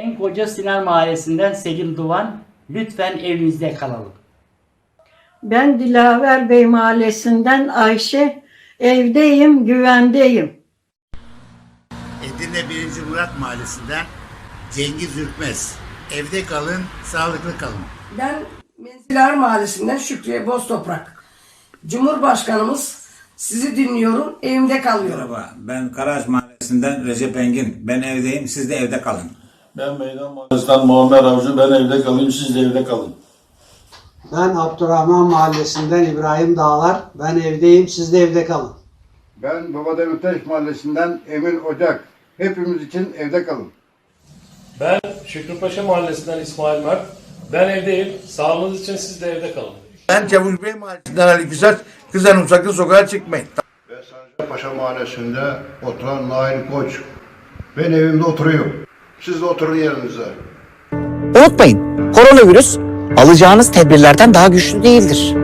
Ben Koca Sinan Mahallesi'nden Selim Duvan. Lütfen evinizde kalalım. Ben Dilaver Bey Mahallesi'nden Ayşe. Evdeyim, güvendeyim. Edirne 1. Murat Mahallesi'nden Cengiz Ürkmez. Evde kalın, sağlıklı kalın. Ben Menziler Mahallesi'nden Şükriye Boztoprak. Cumhurbaşkanımız sizi dinliyorum, evimde kalıyorum. Merhaba, ben Karaağaç Mahallesi'nden Recep Engin. Ben evdeyim, siz de evde kalın. Ben Meydan Mahallesi'nden Muammer Avcı. Ben evde kalayım, siz de evde kalın. Ben Abdurrahman Mahallesi'nden İbrahim Dağlar. Ben evdeyim, siz de evde kalın. Ben Baba Demirtaş Mahallesi'nden Emin Ocak. Hepimiz için evde kalın. Ben Şükrüpaşa Mahallesi'nden İsmail Mert. Ben evdeyim. Sağlığınız için siz de evde kalın. Ben Çavuş Bey Mahallesi'nden Ali Güzel. Kızlarım sakın sokağa çıkmayın. Ben Paşa Mahallesi'nde oturan Nail Koç. Ben evimde oturuyorum. Siz de oturun yerinize. Unutmayın, koronavirüs alacağınız tedbirlerden daha güçlü değildir.